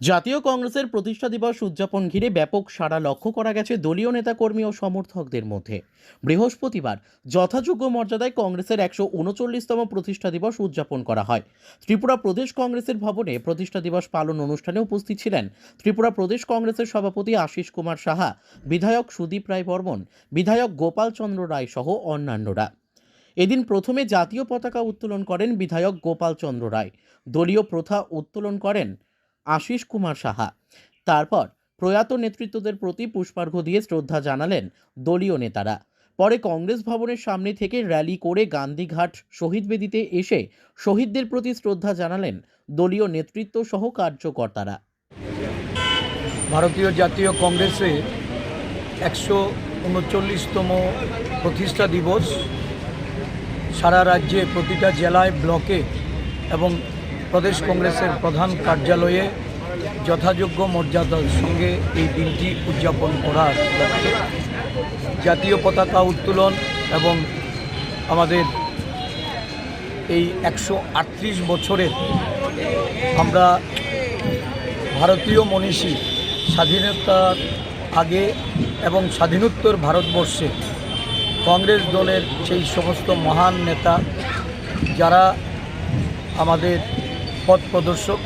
জাতীয় কংগ্রেসের প্রতিষ্ঠা দিবস উদযাপন ঘিরে ব্যাপক সাড়া লক্ষ্য করা গেছে দলীয় নেতাকর্মী ও সমর্থকদের মধ্যে। বৃহস্পতিবার যথাযোগ্য মর্যাদায় কংগ্রেসের একশো উনচল্লিশতম প্রতিষ্ঠা দিবস উদযাপন করা হয়। ত্রিপুরা প্রদেশ কংগ্রেসের ভবনে প্রতিষ্ঠা দিবস পালন অনুষ্ঠানে উপস্থিত ছিলেন ত্রিপুরা প্রদেশ কংগ্রেসের সভাপতি আশিস কুমার সাহা, বিধায়ক সুদীপ রায় বর্মন, বিধায়ক গোপাল চন্দ্র রায় সহ অন্যান্যরা। এদিন প্রথমে জাতীয় পতাকা উত্তোলন করেন বিধায়ক গোপাল চন্দ্র রায়। দলীয় প্রথা উত্তোলন করেন আশিস কুমার সাহা। তারপর প্রয়াত নেতৃত্বদের প্রতি পুষ্পার্ঘ্য দিয়ে শ্রদ্ধা জানালেন দলীয় নেতারা। পরে কংগ্রেস ভবনের সামনে থেকে র্যালি করে গান্ধীঘাট শহীদ বেদিতে এসে শহীদদের প্রতি শ্রদ্ধা জানালেন দলীয় নেতৃত্ব সহ কার্যকর্তারা। ভারতীয় জাতীয় কংগ্রেসে একশো উনচল্লিশতম প্রতিষ্ঠা দিবস। সারা রাজ্যে প্রতিটা জেলায় ব্লকে এবং প্রদেশ কংগ্রেসের প্রধান কার্যালয়ে যথাযোগ্য মর্যাদার সঙ্গে এই দিনটি উদযাপন লক্ষ্যে জাতীয় পতাকা উত্তোলন এবং আমাদের এই একশো আটত্রিশ বছরের আমরা ভারতীয় মনীষী স্বাধীনতার আগে এবং স্বাধীনোত্তর ভারতবর্ষে কংগ্রেস দলের সেই সমস্ত মহান নেতা যারা আমাদের পথ প্রদর্শক,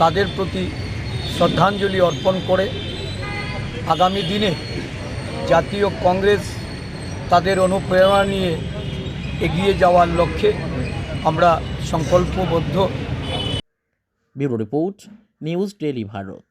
তাদের প্রতি শ্রদ্ধাঞ্জলি অর্পণ করে আগামী দিনে জাতীয় কংগ্রেস তাদের অনুপ্রেরণা নিয়ে এগিয়ে যাওয়ার লক্ষ্যে আমরা সংকল্পবদ্ধ। Bureau report, news daily Bharat.